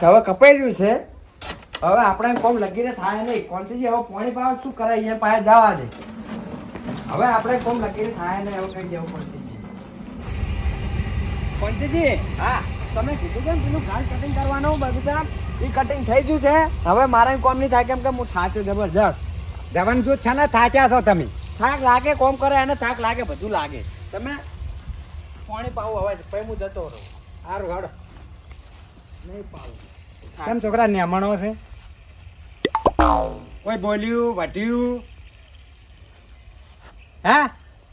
ઘાસ હવે કપાઈ રહ્યું છે. હવે આપણે કોમ લગીને થાય નહીં. કોનથી હવે પોણી પાવા શું કરે અહીંયા પાસે જવા દે. હવે આપણે કોમ લગીને થાય નહીં હવે કઈ જવું પડશે કોનથી હા. તમે કીધું કેમ? પેલું ઘાસ કટિંગ કરવાનું બગીચા? એ કટિંગ થઈ ગયું છે. હવે મારે કોમ નહીં થાય કેમ કે હું થાચું જબરજસ્ત. જવાન જૂથ છે ને થાચ્યા છો તમે. થાક લાગે કોમ કરે અને થાક લાગે બધું લાગે. તમે પાણી પાવું હવે પછી હું જતો રહું. સારું હાડો નહીં પાવું. કેમ છોકરા નેમણો છે? કોઈ બોલ્યું વટ્યું હા?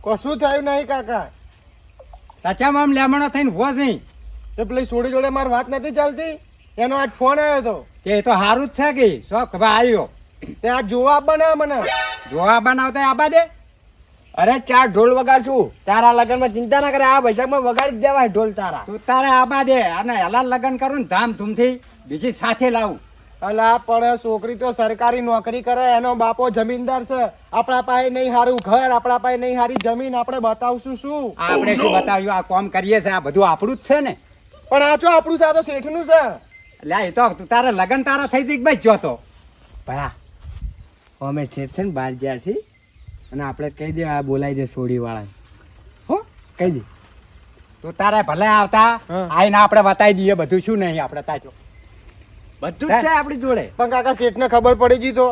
કશું થયું નહીં કાકા. તચામાં લેમણો થઈને ઊભો છે એ પેલી સોડી જોડે મારી વાત નથી ચાલતી? એનો આજ ફોન આવ્યો હતો તે તો સારું જ છે કે શોખ ભાઈ આવ્યો તે આ જોવા બનાવ મને. જોવા બનાવતા આબા દે. અરે ચાર ઢોલ વગાડશું. તારા લગનમાં ચિંતા ના કરે આ વૈશાખમાં વગાડી જ દેવાય ઢોલ તારા. તું તારે આબા દે અને હલાલ લગન કરું ને ધામધૂમથી. બીજી સાથે લાવું. અલા પણ છોકરી તો સરકારી નોકરી કરે એનો બાપો જમીનદાર છે. આપણા પાસે નહીં સારું ઘર આપણા પાસે નહીં સારી જમીન આપણે બતાવશું શું? આપણે શું બતાવ્યું આ કોમ કરીએ છે આ બધું આપણું જ છે ને. પણ આ જો આપણું છે આ તો શેઠનું છે. લ્યા એ તો તું તારે લગ્ન તારા થઈ જઈ ભાઈ જોતો ભયા અમે છે છે ને બહાર ગયા છીએ અને આપણે કહી દે આ બોલાવી દે સોડી વાળા હો કહી દે. તું તારે ભલે આવતા. આઈને આપણે બતાવી દઈએ બધું શું નહીં આપણે તાજો. બધું જ છે આપણી જોડે. પણ કાકા શેઠને ખબર પડી ગઈ તો?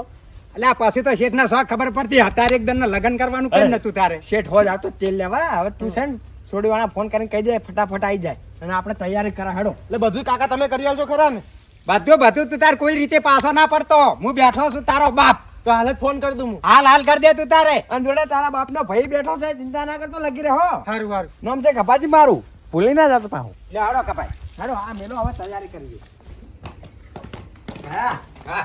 એટલે આ પછી તો શેઠના શોખ ખબર પડતી. અત્યારે એકદમ ને લગ્ન કરવાનું કેમ નતું તારે? શેઠ હો જાતો તેલ લેવા. હવે તું છે ને સોડી વાળા ફોન કરીને કહી દે ફટાફટ આવી જાય. અને આપણે તૈયારી કરા હેડો. એટલે બધું કાકા તમે કરી આવશો ખરા ને? બધું બધું તું તાર કોઈ રીતે પાછો ના પડતો. હું બેઠો છું તારો બાપ. તો હાલ જ ફોન કરી દઉં હું. હાલ હાલ કરી દે તું તારે. અને જોડે તારા બાપનો ભાઈ બેઠો છે ચિંતા ના કરતો લગી રહો સારું સારું નામ છે કપાજી મારું. ભૂલી ના જતો પાહું લે હળો કપાય હેડો આ મેલો હવે તૈયારી કરી દે. હા હા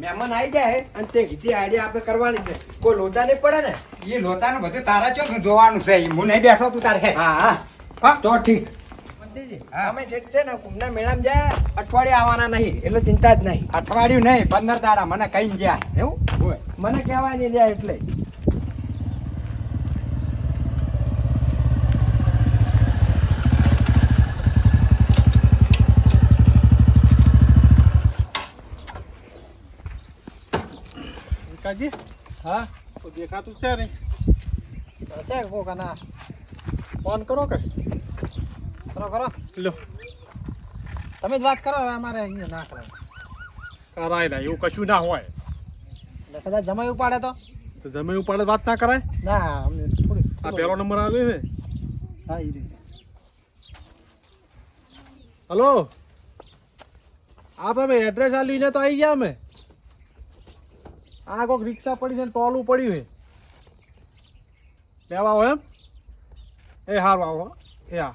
મહેમાન આવી જાય અને તે આઈડિયા આપણે કરવાની છે. કોઈ લોચા નહીં પડે ને? એ લોતાનું બધું તારા ચો જોવાનું છે. હું નહીં બેઠો તું તારે હા હા. હા તો ઠીક. અમે છે ને કુંભના મેળામાં જાય અઠવાડિયે આવવાના નહીં એટલે ચિંતા જ નહીં. અઠવાડિયું નહીં પંદર દાડા મને કઈ ગયા. એવું. મને કહેવાય નહીં જાય એટલે. કાજી હા? તો દેખાતું છે નહીં? હશે કોકાના? ફોન કરો કે? કરો કરો. લો. તમે જ વાત કરો અમારે અહીંયા ના કરાય. કરાય ના એવું કશું ના હોય. એટલે કદાચ જમાઈ ઉપાડે તો? તો જમીન ઉપર વાત ના કરાય? ના અમને થોડી આ પહેલો નંબર આવ્યો છે? હા એ રીતે હલો? આપ અમે એડ્રેસ આલ્યું તો આવી ગયા અમે? આ કોઈક રિક્ષા પડી છે ને ટોલું પડ્યું છે લેવા આવો એમ. એ હારું આવો એ હા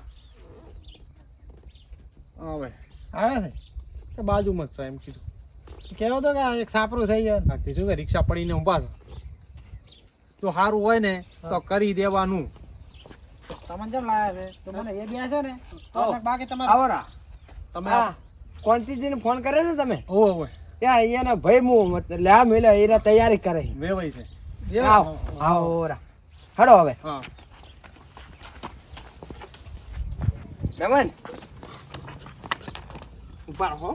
હવે. આવે છે? બાજુમાં જ છે એમ કીધું. કેવો તો કે એક સાપરું થઈ ગયો. કીધું કે રિક્ષા પડીને ઊભા છે. જો સારું હોય ને તો કરી દેવાનું. તમને જેમ લાયા છે? તો મને એ બે છે ને? તો બાકી તમારે આવરા. તમે કોણ કોંતીજીને ફોન કર્યો છે તમે? હોવે હોવે. એ અહીંયાના ભાઈ મુ લ્યા મેલે એરા તૈયારી કરે. વેવાય છે. આવો આવો રા હડો હવે. હા. મહેમાન ઉપર હો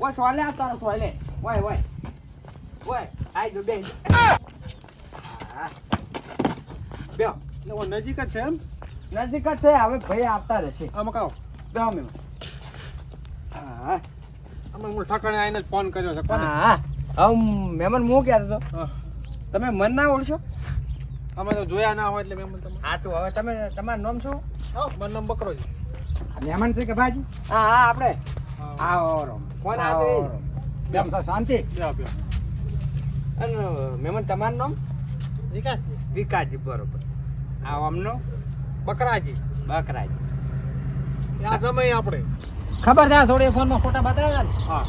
ઓય સોલે આ તારો સોલે. ઓય ઓય. ઓય આઈ જો બે. બેહો એટલે નજીક જ છે એમ? નજીક જ છે હવે ભાઈ આવતા રહેશે. આમાં કહો બેહો મહેમાન હા. અમે હું ઠકાણે આવીને જ ફોન કર્યો છે. કોને? હા હા. મહેમાન હું કહેતો હતો? તમે મન ના ઓળશો? અમે તો જોયા ના હોય એટલે મેં તમે હા તો હવે તમે તમારું નામ શું? મારું નામ બકરો છે. મહેમાન છે કે ભાજી? હા હા આપણે. હા. આવો કોણ આવે બેમ તો શાંતિ. અને મહેમાન તમારું નામ? વિકાસ વિકાસજી બરોબર. આ અમનો બકરાજી. બકરાજી. આ સમય આપણે. ખબર છે આ થોડી ફોનમાં ફોટા બતાવ્યા ને? હા.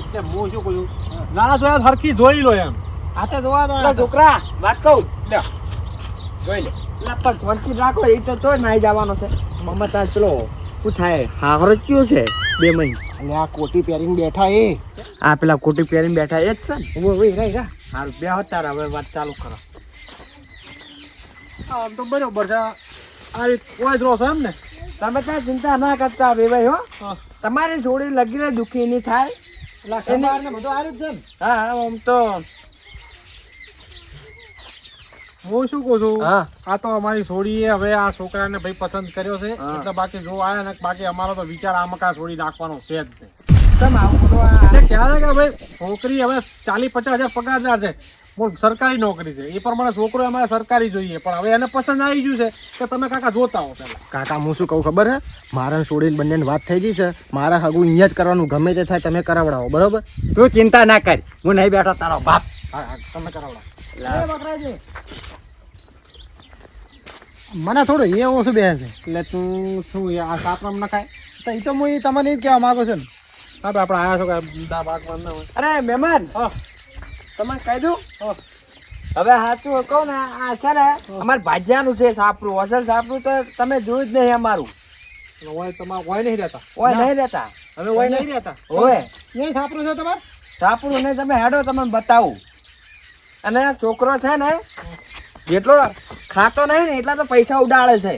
એટલે હું શું કહું? ના જોયા સરખી જોઈ લો એમ. હાથે તો જોવા દો છોકરા વાત કહું? લે. જોઈ લે. એટલે પણ રાખો એ તો તો નાઈ જવાનો છે. મમ્મા તાર પેલો શું થાય? હાવરો કયો છે બે મહિને. અને આ કોટી પહેરીને બેઠા એ. આ પેલા કોટી પહેરીને બેઠા એ જ છે ને? ઊભો રહી રા હારું બે હતા હવે વાત ચાલુ કરો. આમ તો બરોબર છે. આ રીત કોઈ એમ ને તમે ત્યાં ચિંતા ના કરતા હવે ભાઈ હો. તમારી છોડી લગીને દુખી નહીં થાય. એટલે બધું સારું છે હા હા આમ તો. હું શું કહું છું? આ તો અમારી છોડીએ હવે આ છોકરાને ભાઈ પસંદ કર્યો છે. એટલે બાકી જો આયા ને બાકી અમારો તો વિચાર આમાં કા છોડી નાખવાનો છે જ નહીં. આવું એટલે ક્યારે કે ભાઈ છોકરી હવે ચાલીસ પચાસ હજાર પગારદાર છે સરકારી નોકરી છે. એ પ્રમાણે છોકરો અમારે સરકારી જોઈએ. પણ હવે એને પસંદ આવી ગયું છે કે તમે કાકા જોતા હો પેલા કાકા હું શું કહું ખબર હે? મારા છોડીને બંનેની વાત થઈ ગઈ છે. મારા હગું અહીંયા જ કરવાનું ગમે તે થાય તમે કરાવડાવો બરોબર? તું ચિંતા ના કર. હું નહીં બેઠો તારો બાપ. હા હા તમે કરાવડાવો. મને થોડું એ ઓછું બે છે. એટલે તું શું એ આ સાતમાં નખાય? તો એ તો હું તમને એ જ કહેવા માગું છું ને. હા આપણે આયા છો કે દા બાગમાં ના હોય? અરે મહેમાન. હા. તમે કહી દઉં? હવે સાચું કહો ને આ છે ને અમારે ભાજ્યાનું છે સાપરું અસલ સાપરું તો તમે જોયું જ નહીં અમારું. હોય તમારે હોય નહીં રહેતા. ઓય નહીં રહેતા. હવે હોય નહીં રહેતા. ઓય નહીં સાપરું છે તમારે? સાપરું ને તમે હેડો તમને બતાવું. અને છોકરો છે ને જેટલો ખાતો નહીં ને એટલા તો પૈસા ઉડાડે છે.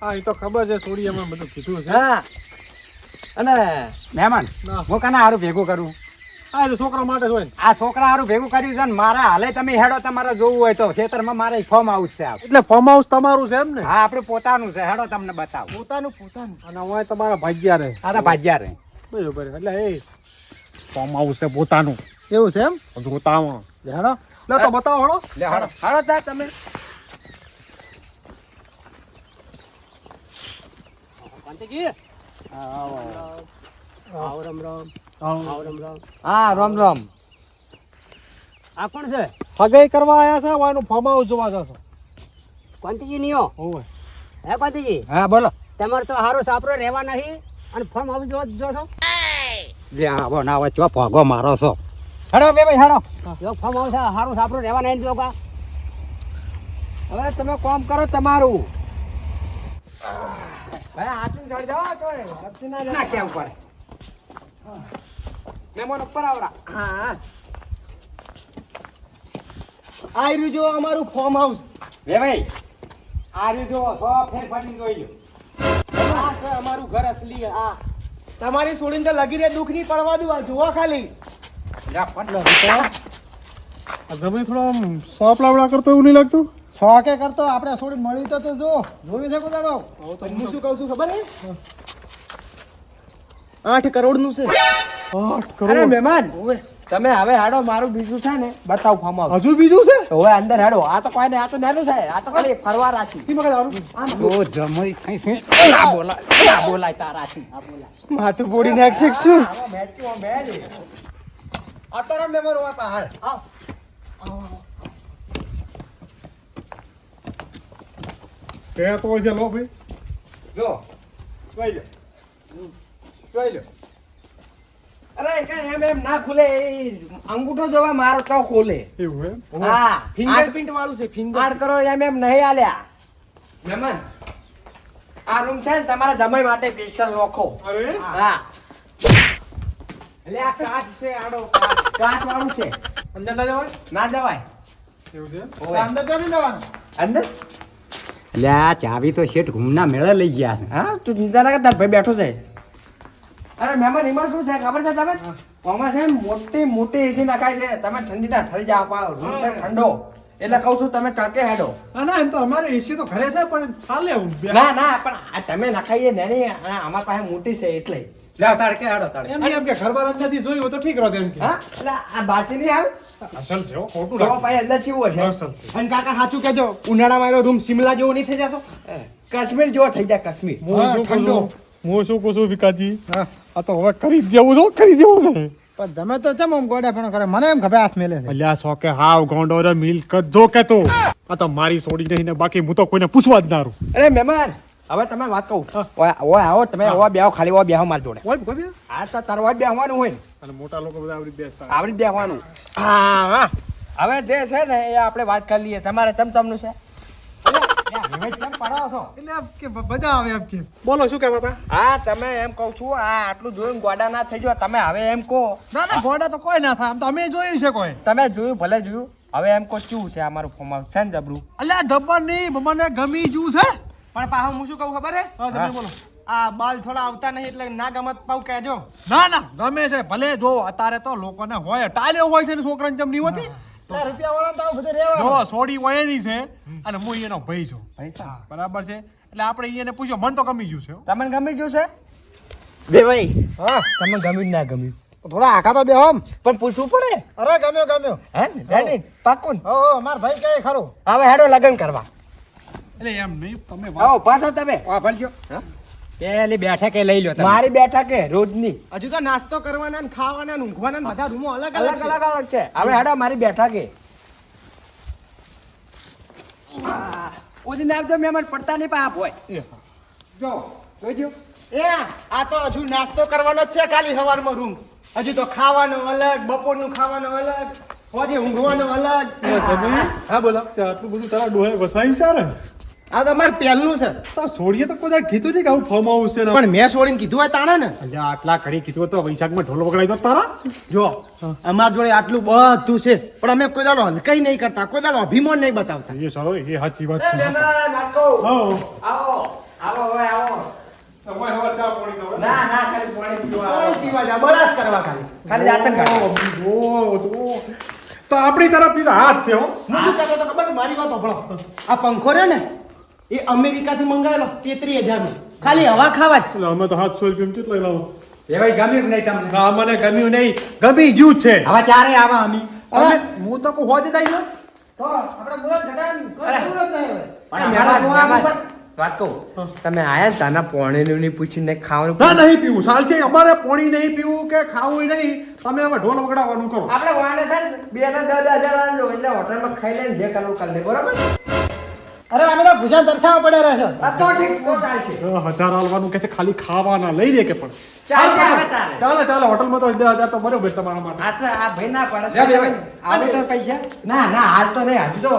હા એ તો ખબર છે છોડી અમે બધું કીધું છે. હા. અને મહેમાન. હું કાના હારું ભેગું કરું? હા છોકરા માટે હોય આ છોકરા હારું ભેગું કર્યું છે ને મારા હાલે તમે હેડો તમારે જોવું હોય તો ખેતરમાં મારે ફોર્મ હાઉસ છે આ. એટલે ફોર્મ હાઉસ તમારું છે એમ ને? હા આપણે પોતાનું છે. હેડો તમને બતાવું. પોતાનું પોતાનું. અને હોય તમારા ભાગ્યા રહે. આ તો ભાજ્યા રે બરોબર. એટલે એ ફોર્મ હાઉસ છે પોતાનું. એવું છે એમ? જોતામાં. હેડો. લે તો બતાવો હળો લે હેડો. હાડો. તા તમે. હા રામ રામ. આ કોણ છે? હગાઈ કરવા આયા છે ફાર્મ હાઉસ જોવા જશો. કોંતીજી નિયો? હોવે. હે કોંતીજી હા બોલો. તમારે તો હારો સાપરો રહેવા નહીં અને ફોર્મ હાઉસ જો જોશો? લે આવો ના હોય ચો ભોગો મારો છો. હેડો બે ભાઈ હેડો. જો ફોર્મ હાઉસ હારું સાપરો રહેવા નહીં જોગા હવે તમે કોમ કરો તમારું. ભાઈ હાથી ચડી જાઓ તો ના કેમ પડે? મહેમાન ઉપર આવરા હા. આ રહ્યું જો અમારું ફોર્મ હાઉસ બે ભાઈ આ રહ્યું જો સો ફેર ફાટી જોઈ લો આ સર અમારું ઘર અસલી આ તમારી છોડીને તો લગી રે દુઃખ નહીં પડવા દઉં. આ જુઓ ખાલી. લે. જમીન થોડો સોપ લાવડા કરતો એવું નહીં લાગતું? શોખે કરતો આપણે છોડી મળી તો તો જો જોયું છે કુદાડો હું શું કહું છું ખબર હે. આઠ કરોડનું છે. આઠ અરે મહેમાન તમે હવે હાડો મારું બીજું છે ને બતાવ ફોર્મ હજુ બીજું છે? હવે અંદર હાડો આ તો કોઈ ને આ તો નાનું છે આ તો ખાલી ફરવા રાખી. તી મગજ આરું ઓ જમરી થઈ છે આ બોલાય આ બોલાય તારાથી આ બોલા માથું પોડી નાખશે શું? અત્યારે મેમર હોય પહાડ આવ તે તો છે લો ભાઈ. જો. જોઈ લો. જોઈ લો. અરે એમ એમ ના ખુલે એ અંગૂઠો જોવા મારો તો ખોલે. એવું એમ? હા. ફિંગરપ્રિન્ટ વાળું છે ફિંગર કરોડ એમ એમ નહીં આલ્યા. મહેમાન આ રૂમ છે ને તમારા જમાઈ માટે સ્પેશિયલ અરે? હા. એટલે આ કાચ છે આડો કાચ. કાચ વાળું છે. અંદર ના જવાય? ના જવાય. એવું છે અંદર ક્યાંથી જવાનું? અંદર? એટલે આ ચાવી તો શેઠ ઘૂમના મેળે લઈ ગયા છે. હા તું ચિંતા ના કર તાર ભાઈ બેઠો છે. અરે મહેમાન એમાં શું છે? ખબર છે તમે આમાં છે મોટી મોટી એસી નાખાય છે. તમે ઠંડીના ઠરી જાવ પાવ રૂમ છે ઠંડો. એટલે કહું છું તમે તડકે હેડો. ના એમ તો અમારે એસી તો ઘરે છે પણ ચાલે ના ના પણ તમે નખાઈએ નાની આ અમારા પાસે મોટી છે એટલે. લે તડકે હેડો તડકે. એમ નહીં એમ કે ઘર બાર અંદરથી જોયું હોય તો ઠીક રહો એમ કે. હા એટલે આ બારથી નહીં આવે? અસલ છે ખોટું લાગે ભાઈ અંદર કેવું હશે? અસલ છે. અને કાકા સાચું કહેજો ઉનાળામાં એનો રૂમ સિમલા જેવો નહીં થઈ જતો? કાશ્મીર જેવો થઈ જાય કાશ્મીર. હું શું કહું છું વિકાસજી હા. આ તો હવે કરી દેવું છે કરી દેવું છે. પણ જમે તો ચમ આમ ગોડા પણ કરે? મને એમ ખબર હાથ મેલે અલ્યા સો કે હાવ ગોંડો રે મિલકત જો કે તો. આ તો મારી છોડી નહીં ને બાકી હું તો કોઈને પૂછવા જ ના રહું અરે મહેમાન હવે તમે વાત કહું. ઓય ઓય આવો તમે ઓય બેહો ખાલી ઓય બેહો માર જોડે. ઓય કોઈ આ તો તાર ઓય બેહવાનું હોય અને મોટા લોકો બધા આવડી બેસતા. આવડી બેહવાનું. હા હા હવે જે છે ને એ આપણે વાત કરી લઈએ. તમારે તમ તમનું છે એટલે આમ કે મજા આવે એમ કે બોલો શું કહેતા હતા? હા તમે એમ કહું છું આ આટલું જોયું ગોડા ના થઈ ગયો તમે હવે એમ કહો. ના ના ગોડા તો કોઈ ના થાય. આમ તો અમે જોયું છે કોઈ. તમે જોયું ભલે જોયું. હવે એમ કહો શું છે અમારું ફોર્મ હાઉસ છે ને જબરું? અલ્યા જબર નહીં મને ગમી જુ છે. પણ પાછું હું શું કહું ખબર હે? બોલો. આ બાલ થોડા આવતા નહીં એટલે ના ગમત પાઉ કહેજો. ના ના ગમે છે ભલે જો અત્યારે તો લોકોને હોય ટાલ્યો હોય છે ને છોકરાને જેમ હોતી. રૂપિયા વાળા તો બધે રહેવા જો સોડી હોય છે અને હું એનો ભાઈ છું. બરાબર છે? એટલે આપણે એને પૂછ્યો મન તો ગમી ગયું છે તમને ગમી ગયું છે? બે ભાઈ. હા. તમને ગમ્યું ના ગમ્યું થોડા આખા તો બે હોમ પણ પૂછવું પડે. અરે ગમ્યો ગમ્યો. હે ને? રેડી પાક્કું હો હો માર ભાઈ કહે ખરું. હવે હેડો લગ્ન કરવા. એટલે એમ નહીં તમે આવો પાછો તમે. આ ભરજો પેલી બેઠકે લઈ લો મારી બેઠકે રોજની. હજુ તો નાસ્તો કરવાના ને ખાવાના ને ઊંઘવાના ને બધા રૂમો અલગ અલગ અલગ અલગ છે. હવે હેડો મારી બેઠા કે. ઉદીને આવજો મહેમાન પડતા નહીં પાપ હોય. જો જોજો એ આ તો હજુ નાસ્તો કરવાનો જ છે ખાલી સવારમાં રૂમ. હજુ તો ખાવાનો અલગ બપોરનું ખાવાનું અલગ હોજે ઊંઘવાનો અલગ. હા બોલો. આટલું બધું તારા ડોહે વસાઈ છે ને આ તો અમારે પહેલું છે. તો સોડીએ તો કોઈ કીધું નહીં કે આવું ફોર્મ આવશે ને. પણ મેં છોડીને કીધું હોય તાણે ને. એટલે આટલા ઘડી કીધું તો વૈશાખમાં ઢોલ વગડાઈ તો તારા. જો. અમાર જોડે આટલું બધું છે. પણ અમે કોઈ દાડો હલકાઈ નહીં કરતા કોઈ દાડો અભિમાન નહીં બતાવતા. એ સારો એ સાચી વાત છે. આવો આવો આવો હવે આવો. ના ના ખાલી પાણી પીવા આવો. પાણી પીવા જા બરાસ કરવા ખાલી. ખાલી જાતન કાઢો ઓ. તો આપણી તરફથી તો હાથ છે હો. હું શું કહેતો ખબર મારી વાત સાંભળો આ પંખો રહ્યો ને એ અમેરિકાથી મંગાવેલો તેત્રી હજારમાં ખાલી હવા ખાવા જ. અમે તો સાતસો રૂપિયા કેટલો લાવો? એ ભાઈ ગમ્યું નહીં તમને? ના મને ગમ્યું નહીં. ગમી ગયું જ છે. હવે ચારે આવા અમી? અમે હું તો કોઈ હોજ જાય છે તો આપણે મુરત ઘટાડવાની. કોઈ જરૂર જ નહીં હવે પણ મારા વાત કહું? તમે આયા તાના પોણીનું નહીં પૂછીને ખાવાનું ના નહીં પીવું. સાલ છે અમારે પોણી નહીં પીવું કે ખાવું નહીં. તમે હવે ઢોલ વગડાવવાનું કરો. આપણે વાને સર બે ને દસ હજાર એટલે હોટલમાં ખાઈ લઈને જે કરવું કરી લે બરોબર? અરે અમે તો ભૂષણ દર્શાવવા પડે રહે છે. આ તો ઠીક તો ચાલશે હજાર આલવાનું કે છે ખાલી ખાવાના લઈ લે કે પણ? ચાલે હવે ચાલે ચાલે હોટલમાં તો દસ હજાર તો બરોબર તમારા માટે. આ તો આ ભાઈ ના પડે. આવે તો પૈસા? ના ના હાલ તો નહીં હજુ તો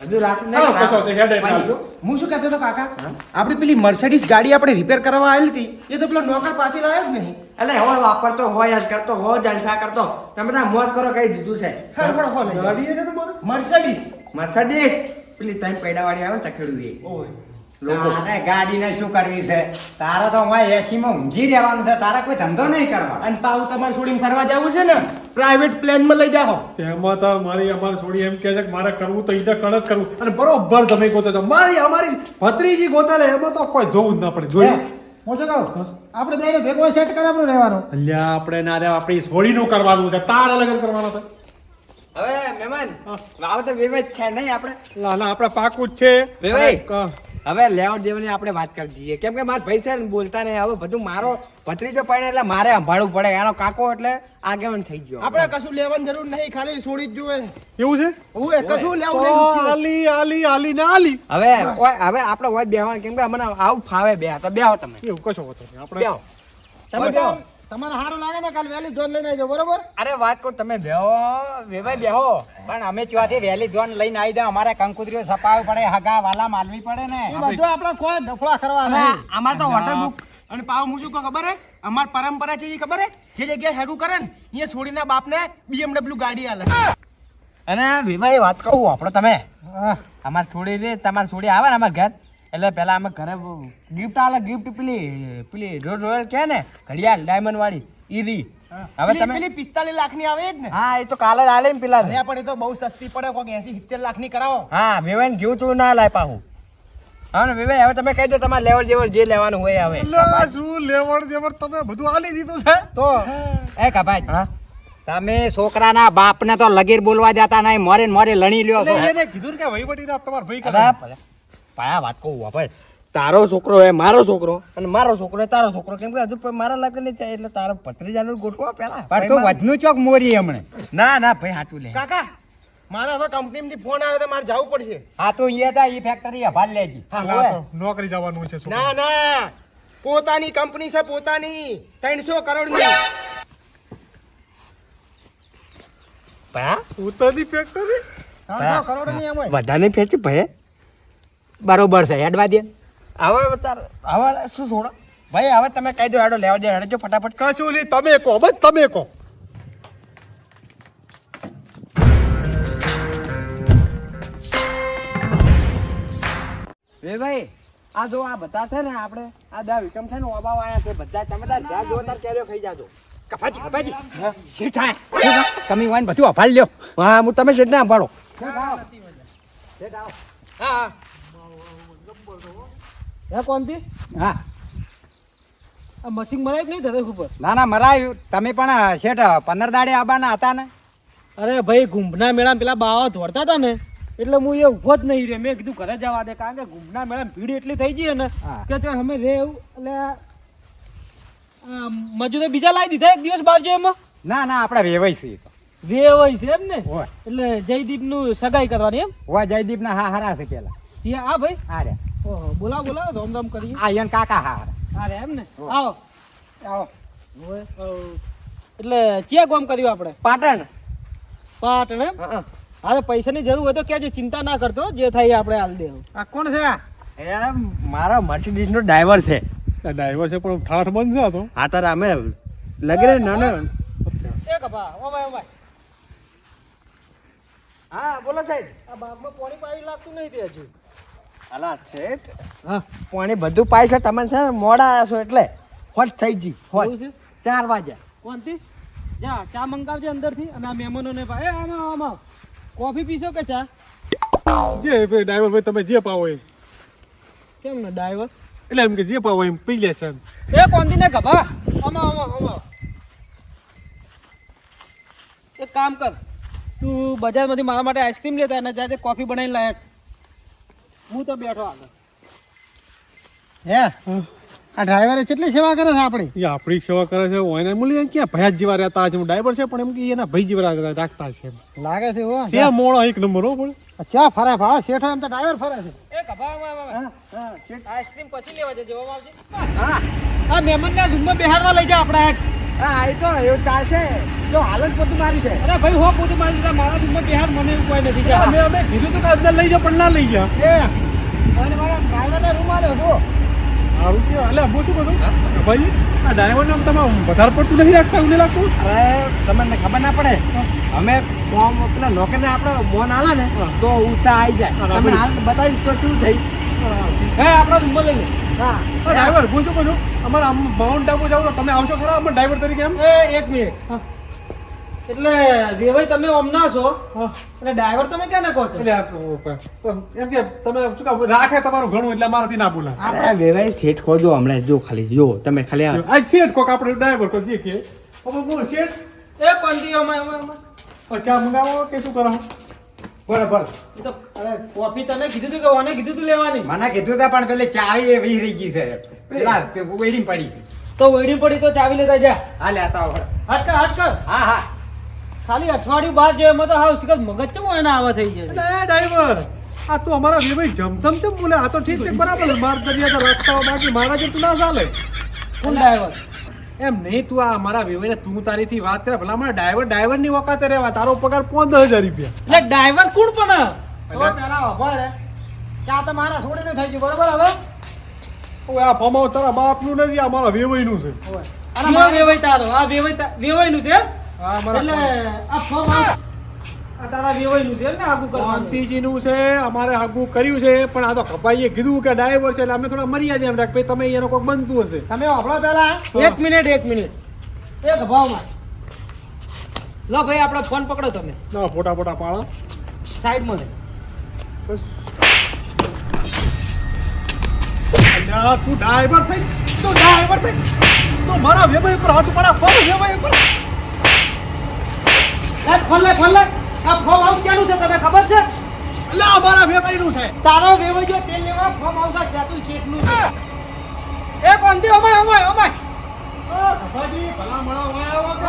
હજુ રાત નહીં. હું શું કહેતો હતો કાકા? આપણી પેલી મર્સિડીઝ ગાડી આપણે રિપેર કરવા આવેલી હતી એ તો પેલો નોકર પાછી લાવ્યો જ નહીં. એટલે હોય વાપરતો હોય જ કરતો હોય જલસા કરતો. તમે બધા મોજ કરો કઈ દીધું છે. હો ગાડી છે તમારે? મર્સિડીઝ મર્સડીસ પેલી ત્રણ પૈડાવાળી આવે ને ચખેડું એ. તારે ગાડીને શું કરવી છે? તારે તો હું એસી માં ઊંઝી રહેવાનું છે. તારે કોઈ ધંધો નહીં કરવા અને પાવ તમારે છોડીને ફરવા જવું છે ને પ્રાઇવેટ પ્લેનમાં લઈ જાઓ. તેમાં તો મારી અમારે છોડી એમ કહે છે કે મારે કરવું તો ઈને કણ જ કરવું. અને બરોબર તમે ગોતો છો. મારી અમારી ભત્રીજી ગોતા લે એમાં તો કોઈ જોવું જ ના પડે. જોયું? હું શું કહું? આપણે બેને ભેગો સેટ કરાવવાનું રહેવાનું. અલ્યા આપણે ના રે સોડી છોડીનું કરવાનું છે. તારા લગ્ન કરવાનું છે. હવે મહેમાન આવો તો વિવેક છે નહીં આપણે? ના ના આપણે પાકું જ છે. વેવાઈ. હવે લેવડ દેવાની આપણે વાત કરી દઈએ. કેમ કે મારા ભાઈ છે ને બોલતા નહીં હવે બધું મારો ભત્રીજો પડે એટલે મારે સંભાળવું પડે. એનો કાકો એટલે આગેવાન થઈ ગયો. આપણે કશું લેવાની જરૂર નહીં ખાલી છોડી જ જોવે એવું છે? હું કશું લેવું નહીં આલી આલી આલી ના આલી. હવે હવે આપણે હોય બેહવાનું. કેમ કે અમને આવું ફાવે બે તો બેહો તમે. એવું કશો વાંધો નહીં. આપણે બેહો. તમે તો તમારે સારું લાગે ને કાલ વહેલી જોન લઈને આવજો બરોબર? અરે વાત કહું તમે બેહો વેભાઈ બેહો. પણ અમે ત્યાંથી વહેલી જોન લઈને આવી દે અમારે કંકુતરીઓ સપાવવી પડે હગા વાલા માલવી પડે ને. એ બધું આપણે કોઈ ડફળા કરવા અમારે તો હોટલ બુક અને પાવ હું શું ખબર હે? અમાર પરંપરા છે એ ખબર હે? જે જગ્યાએ હેગું કરે ને અહીંયા છોડીને બાપને બીએમડબ્લ્યુ ગાડી આલે. અને વિભાઈ વાત કહું આપણો તમે? અમારે છોડી દે તમારે છોડી આવે ને અમાર ઘર? એટલે પેલા અમે ઘરે ગિફ્ટ આલે ગિફ્ટ પેલી પેલી રોડ રોયલ કે ને ઘડિયાળ ડાયમંડ વાળી ઈરી હવે તમે પેલી પિસ્તાલીસ લાખની આવે જ ને. હા એ તો કાલે જ આલે ને પેલા ને. પણ એ તો બહુ સસ્તી પડે કોઈક એસી સિત્તેર લાખની કરાવો. હા વિવાન જેવું તું ના લાય પાહું. હા ને વિવાન હવે તમે કહી દો તમારે લેવડ જેવડ જે લેવાનું હોય હવે શું લેવડ જેવડ તમે બધું આલી દીધું છે? તો એ કપાજ હા? તમે છોકરાના બાપને તો લગીર બોલવા જતા નહીં મોરે મોરે લણી લ્યો છો. એને કીધું કે વહીવટી રાત તમારા ભાઈ કરે પાયા વાત કહું ભાઈ તારો છોકરો હે મારો છોકરો. અને મારો છોકરો હે તારો છોકરો કેમ કે હજુ મારા લગ્ન નહીં થાય એટલે તારો ભત્રીજાનો ગોઠવો પેલા. પણ તો વધનું ચોક મોરી હમણે. ના ના ભાઈ હાચું લે. કાકા મારે હવે કંપનીમાંથી ફોન આવ્યો તો મારે જવું પડશે. હા તો અહીંયા તા એ ફેક્ટરી ભાલ લેજી. હા નોકરી જવાનું છે છોકરા. ના ના. પોતાની કંપની છે પોતાની. ત્રણસો કરોડની ભયા પોતાની ફેક્ટરી ત્રણસો કરોડની એમ વધારે ફેંચી ભાઈ બરોબર છે હેડવા દે. હવે તાર હવે શું છોડો? ભાઈ હવે તમે કહી દો હેડો લેવા દે હેડજો ફટાફટ. કશું લી તમે કહો બસ તમે કહો. વે ભાઈ આ જો આ બધા છે ને આપણે આ દા વિક્રમ છે ને ઓબા આયા છે બધા તમે તાર જા જો તાર કેરીઓ ખાઈ જાજો. કપાજી કપાજી. શેઠા. તમે વાન બધું અભાળ લ્યો. હા હું તમે શેઠને સંભાળો. હા હે. હા આ મશીન મરાય કે નહીં ધરે ઉપર? ના ના મરાયું. તમે પણ શેઠ પંદર દાડે આવવાના હતા ને? અરે ભાઈ ગુંભના મેળામાં પેલા બાવા ધોરતા હતા ને એટલે હું એ ઊભો જ નહીં રે મેં કીધું ઘરે જવા દે કારણ કે ગુંભના મેળામાં ભીડ એટલી થઈ ગઈ ને કે ત્યાં અમે રે એવું એટલે આ મજૂરે બીજા લાવી દીધા એક દિવસ બાજુ એમાં ના ના આપણે વેવાય છીએ વેવાય છે એમ ને? હોય. એટલે જયદીપનું સગાઈ કરવાની એમ? હોય જયદીપ ના હા હારા છે પેલા. જી હા ભાઈ? હા રે. ઓહો બોલાવો બોલાવો રોમ કરીએ. આ કાકા હા હારે એમ ને? આવો આવો. એટલે ચેક ગોમ કર્યું આપણે? પાટણ. પાટણ એમ? હા તો પૈસાની જરૂર હોય તો ક્યાં ચિંતા ના કરતો જે થાય આપણે હાલ દેવું આ કોણ છે આ? મારા મર્સિડીઝ નો ડ્રાઈવર છે ડ્રાઈવર છે પણ ઠાઠ બંધ છે આ તો. હા તારે અમે લગરે નાનો. એ કપા ઓ ભાઈ હા બોલો સાહેબ. આ બાપમાં પાણી પાણી લાગતું નહીં તે હજુ. અલા શેઠ હા. પાણી બધું પાય છે તમે છે ને મોડા આવ્યા છો એટલે હોટ થઈ ગઈ હોટ છે? ચાર વાગ્યા કોણથી જા ચા મંગાવજે અંદરથી. અને આ મહેમાનોને પા એ આમાં આમાં. કોફી પીશો કે ચા? જે ભાઈ ડ્રાઈવર ભાઈ તમે જે પાવો એ. કેમ ને ડ્રાઈવર એટલે એમ કે જે પાવો એમ પી લે છે એ કોણથી ને ખભા આમાં આમાં આમાં. એક કામ કર તું બજારમાંથી મારા માટે આઈસ્ક્રીમ લેતા અને જાજે કોફી બનાવીને લાયક હું તો બેઠો આગળ. હે? આ ડ્રાઈવરે કેટલી સેવા કરે છે આપણી? એ આપણી સેવા કરે છે ઓને મૂલી ક્યાં ભયા જેવા રહેતા છે? ડ્રાઈવર છે પણ એમ કે એના ભાઈ જેવા રાખતા- રાખતા છે લાગે છે ઓ સે મોળો એક નંબર હો પણ. ચા ફરે ભા શેઠો એમ તો ડ્રાઈવર ફરે છે. એ શેઠ આઈસ્ક્રીમ પછી લેવા જજો હા આ મહેમાનને રૂમમાં બેહાડવા લઈ જા આપણે હેઠ. હા એ તો એવું ચાલશે. જો હાલત પોતું મારી છે. અરે ભાઈ હો પોતું મારી દીધા મારા રૂમમાં બેહાડ મને એવું કોઈ નથી. અમે અમે કીધું તો કે અંદર લઈ જાઓ પણ ના લઈ ગયા. એ કોઈને મારા ડ્રાઈવરને રૂમ આલ્યો છું સારું કે એટલે હું. શું કહું? ભાઈ આ ડ્રાઈવર નામ તમે વધારે પડતું નથી રાખતા નહીં લાગતું? અરે તમને ખબર ના પડે. અમે કોમ પેલા નોકરને આપણે મોન આલા ને તો ઊંચા આવી જાય. હા, તમે હાલ બતાવી તો શું થઈ? હે આપણા રૂમમાં લઈ લે. હા. ડ્રાઈવર હું શું કહું છું અમારે આમ માઉન્ટ આબુ જાવ તો તમે આવશો ખરા અમે ડ્રાઈવર તરીકે એમ? એ એક મિનિટ. એટલે વેવાઈ તમે ઓમના છો? હા. એટલે ડ્રાઈવર તમે ક્યાં નાખો છો? એટલે આ તો- તો એમ કે તમે શું કહો રાખે તમારું ઘણું એટલે મારાથી ના બોલા આપણે વેવાઈ કહો ખોજો હમણાં જો ખાલી જો તમે ખાલી આ આ શેઠ કોક આપણે ડ્રાઈવર કો જે કે? હવે બોલ શેઠ. એ કોણથી ઓમાય અમે ઓમાય ચા મંગાવો કે શું કરો? બરાબર તો અરે કોફી તને કીધું તું કે ઓને કીધું તું લેવાની? મને કીધું તા પણ પેલી ચાવી એવી રહી ગઈ છે. પેલા? તે પડી છે. તો વૈડી પડી તો ચાવી લેતા જા. હા લેતા આવો. હટ હટક. હા હા. ખાલી અઠવાડિયું બાદ જો એમાં તો હાવ શીખત મગજ ચમ એના આવા થઈ જશે? એટલે ડ્રાઈવર આ તો અમારા વિભાઈ જમતમ ચમ બોલે? આ તો ઠીક છે બરાબર. માર દરિયા રસ્તાઓ બાકી મારા જેટલું ના ચાલે. કોણ ડ્રાઈવર? એમ નહીં તું આ મારા વેવાઈને તું તારીથી વાત કરે ભલા મારા ડ્રાઈવર ડ્રાઈવરની વખતે રહેવા તારો પગાર પંદર હજાર રૂપિયા. એટલે ડ્રાઈવર કોણ પણ? તો પેલા ઊભા ચા તો મારા છોડીનું થઈ ગયું બરોબર હવે? હવે આ ફોર્મ હાઉસ તારા બાપનું નથી આ મારા વેવાઈનું છે. અને કયો વેવાઈ તારો? આ વેવાઈ વેવાઈનું છે? આ એટલે આ ફોર્મ શાંતિજીનું છે અમારે આગું કર્યું છે પણ આ તો કપાઈએ કીધું કે ડ્રાઈવર છે એટલે અમે થોડા મર્યાદા એમ રાખ ભાઈ તમે એનો કોઈક બનતું હશે. તમે આપણા પહેલા. એક મિનિટ એક મિનિટ. એક ભાવમાં. લો ભાઈ આપણો ફોન પકડો તમે. ના ફોટા ફોટા પાડો. સાઈડમાં તું ડ્રાઈવર થઈ. તો ડ્રાઈવર થઈ. તો મારા વેવાઈ ઉપર હાથ પડા મારા વેવાઈ ઉપર. આ ફોન લે ફોન લે આ ફોર્મ હાઉસ ક્યાંનું છે તને ખબર છે? એટલે અમારા મારા વેવાઈનું છે. તારો વેવાઈ જો તેલ લેવા ફોર્મ હાઉસ આ શેતુ શેઠનું છે. એ કોનથી ઓમાય ઓમાય ઓમાય. કપાજી ભલા મળા હોય આવો કે?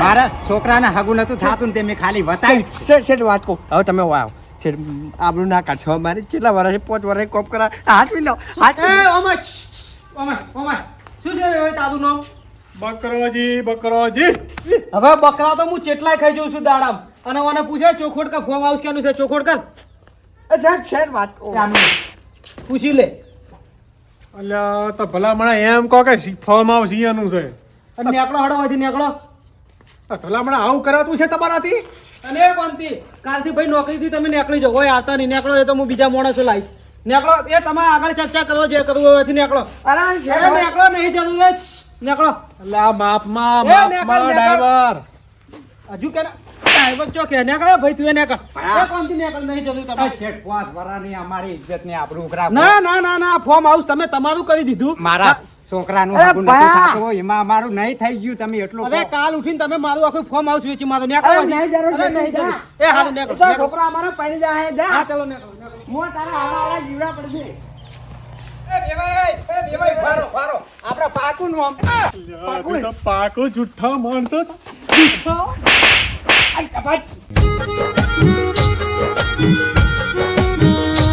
મારી છોકરાના હગું નતું થતું ને તે મેં ખાલી વતાવી. જ છે. વાત કહું. હવે તમે વાવ આપણું ના છ મારે કેટલા વર્ષે પાંચ વર્ષે કોપ કરા. હાથ પી લો હાથ ઓમાય ઓમાય શું છે હવે તારું નામ? બકરોજી બકરોજી. હવે બકરા તો હું ચેટલાય ખાઈ જઉં છું દાડામ. અને મને પૂછે ચોખોટ કા ફોર્મ હાઉસ કેનું છે? ચોખોટ કર એ સાહેબ શેર વાત પૂછી લે. અલ્યા તો ભલા મને એમ કહો કે ફોર્મ હાઉસ અહીંયાનું છે. અને નેકળો હડો હોયથી નેકળો. ભલા ભલામણ આવું કરાતું છે તમારાથી? અને કોણથી? કાલથી ભાઈ નોકરીથી તમે નીકળી જાઓ. કોઈ આવતા નહીં. નીકળો એ તો હું બીજા માણસો લાવીશ નીકળો. એ તમારે આગળ ચર્ચા કરો જે કરવું હોય નીકળો. અરે નીકળો નહીં જરૂર નીકળો. એટલે આ માપમાં માફ ડ્રાઈવર. હજુ કે ડ્રાઈવર ચો કે? નીકળો ભાઈ તું એ નીકળ. એ કોણથી નીકળ? નહીં જરૂર તમે શેઠ પાંચ વરાની અમારી ના ના ના ફોર્મ હાઉસ તમે તમારું કરી દીધું. મારા. છોકરાનું અરે નથી ભયા. હોય એમાં અમારું નહીં થઈ ગયું તમે એટલું અરે કાલ ઉઠીને તમે મારું આખું ફોર્મ હાઉસ વેચી મારો નેકળો અરે નહીં જરૂર છે, નહીં જા. જરૂર. એ હાલો નેકળો તો છોકરો અમારો પૈણી જાય જા હા ચલો નેકળો. હું તારા આવા આવા જીવડા પડશે એ બેવાઈ, એ બેવાઈ, ફારો, ફારો. આપણે પાકું નું આમ. પાકું તો પાકો જુઠ્ઠા માણસો જુઠ્ઠા આ કપાટ.